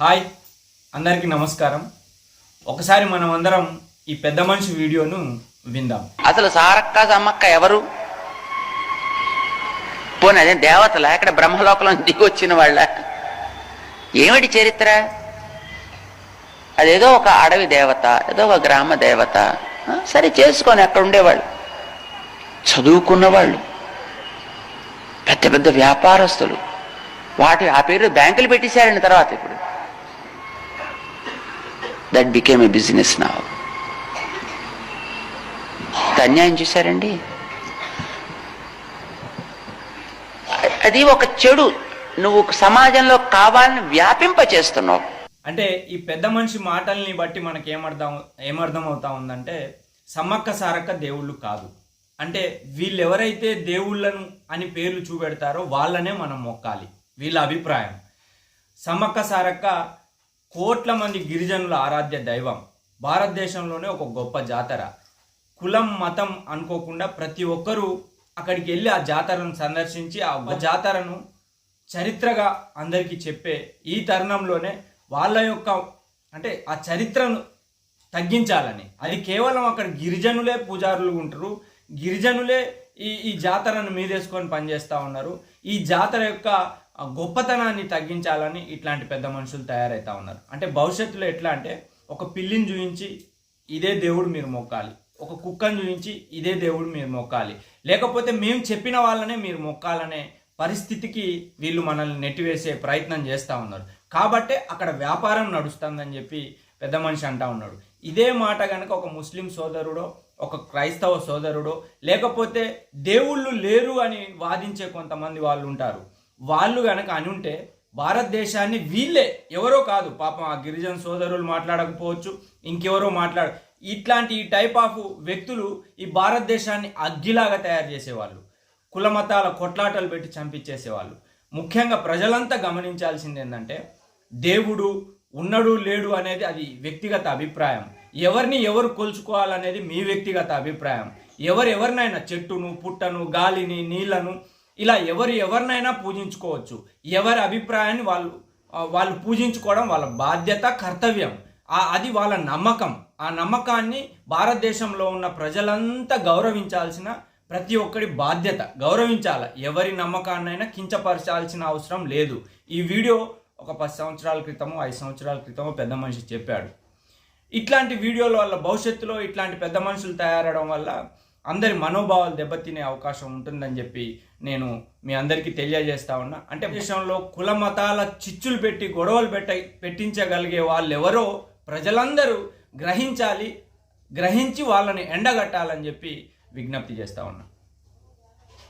Hi అందరికీ నమస్కారం. ఒకసారి మనం అందరం ఈ పెద్ద మనిషి వీడియోను విందాం. అసలు సారక్క సమ్మక్క ఎవరు? పోనీ అదే దేవతల? ఇక్కడ బ్రహ్మలోకంలో దిగి వచ్చిన వాళ్ళ? ఏమిటి చరిత్ర? అదేదో ఒక అడవి దేవత ఏదో ఒక గ్రామ దేవత. సరే చేసుకొని అక్కడ ఉండేవాళ్ళు. చదువుకున్న వాళ్ళు. పెద్ద పెద్ద వ్యాపారస్తులు. వాటి ఆ పేరు బ్యాంకులు పెట్టేశారండి తర్వాత ఇప్పుడు. దట్ బికేమ్ ఏ బిజినెస్ నా అన్యాయం చేశారండి. అది ఒక చెడు. నువ్వు సమాజంలో కావాలని వ్యాపింప చేస్తున్నావు. అంటే ఈ పెద్ద మనిషి మాటల్ని బట్టి మనకి ఏమర్థం ఏమర్థం అవుతా ఉందంటే సమ్మక్క సారక్క దేవుళ్ళు కాదు. అంటే వీళ్ళు ఎవరైతే దేవుళ్ళను అని పేర్లు చూపెడతారో వాళ్ళనే మనం మొక్కాలి. వీళ్ళ అభిప్రాయం. సమ్మక్క సారక్క కోట్ల మంది గిరిజనుల ఆరాధ్య దైవం. భారతదేశంలోనే ఒక గొప్ప జాతర. కులం మతం అనుకోకుండా ప్రతి ఒక్కరూ అక్కడికి వెళ్ళి ఆ జాతరను సందర్శించి ఆ జాతరను చరిత్రగా అందరికీ చెప్పే ఈ తరుణంలోనే వాళ్ళ యొక్క అంటే ఆ చరిత్రను తగ్గించాలని. అది కేవలం అక్కడ గిరిజనులే పూజారులు ఉంటారు. గిరిజనులే ఈ ఈ జాతరను మీదేసుకొని పనిచేస్తూ ఉన్నారు. ఈ జాతర యొక్క గొప్పతనాన్ని తగ్గించాలని ఇట్లాంటి పెద్ద మనుషులు తయారవుతా ఉన్నారు. అంటే భవిష్యత్తులో ఎట్లా అంటే ఒక పిల్లిని చూపించి ఇదే దేవుడు మీరు మొక్కాలి. ఒక కుక్కను చూపించి ఇదే దేవుడు మీరు మొక్కాలి. లేకపోతే మేము చెప్పిన వాళ్ళనే మీరు మొక్కాలనే పరిస్థితికి వీళ్ళు మనల్ని నెట్టివేసే ప్రయత్నం చేస్తూ ఉన్నారు. కాబట్టే అక్కడ వ్యాపారం నడుస్తుందని చెప్పి పెద్ద మనిషి అంటా ఉన్నాడు. ఇదే మాట కనుక ఒక ముస్లిం సోదరుడో ఒక క్రైస్తవ సోదరుడో లేకపోతే దేవుళ్ళు లేరు అని వాదించే కొంతమంది వాళ్ళు ఉంటారు. వాళ్ళు కనుక అని ఉంటే భారతదేశాన్ని వీళ్ళే ఎవరో కాదు. పాపం ఆ గిరిజన సోదరులు మాట్లాడకపోవచ్చు ఇంకెవరో మాట్లాడ ఇట్లాంటి ఈ టైప్ ఆఫ్ వ్యక్తులు ఈ భారతదేశాన్ని అగ్గిలాగా తయారు చేసేవాళ్ళు. కులమతాల కొట్లాటలు పెట్టి చంపించేసేవాళ్ళు. ముఖ్యంగా ప్రజలంతా గమనించాల్సింది ఏంటంటే దేవుడు ఉన్నడు లేడు అనేది అది వ్యక్తిగత అభిప్రాయం. ఎవరిని ఎవరు కొలుచుకోవాలనేది మీ వ్యక్తిగత అభిప్రాయం. ఎవరు ఎవరినైనా చెట్టును పుట్టను గాలిని నీళ్ళను ఇలా ఎవరు ఎవరినైనా పూజించుకోవచ్చు. ఎవరి అభిప్రాయాన్ని వాళ్ళు వాళ్ళు పూజించుకోవడం వాళ్ళ బాధ్యత కర్తవ్యం. అది వాళ్ళ నమ్మకం. ఆ నమ్మకాన్ని భారతదేశంలో ఉన్న ప్రజలంతా గౌరవించాల్సిన ప్రతి ఒక్కరి బాధ్యత. గౌరవించాల. ఎవరి నమ్మకాన్నైనా కించపరచాల్సిన అవసరం లేదు. ఈ వీడియో ఒక పది సంవత్సరాల క్రితమో ఐదు సంవత్సరాల క్రితమో పెద్ద మనిషి చెప్పాడు. ఇట్లాంటి వీడియోల వల్ల భవిష్యత్తులో ఇట్లాంటి పెద్ద మనుషులు తయారవడం వల్ల అందరి మనోభావాలు దెబ్బతినే అవకాశం ఉంటుందని చెప్పి నేను మీ అందరికీ తెలియజేస్తా ఉన్నా. అంటే దేశంలో కుల మతాల చిచ్చులు పెట్టి గొడవలు పెట్ట పెట్టించగలిగే వాళ్ళు ఎవరో ప్రజలందరూ గ్రహించాలి గ్రహించి వాళ్ళని ఎండగట్టాలని చెప్పి విజ్ఞప్తి చేస్తా ఉన్నా.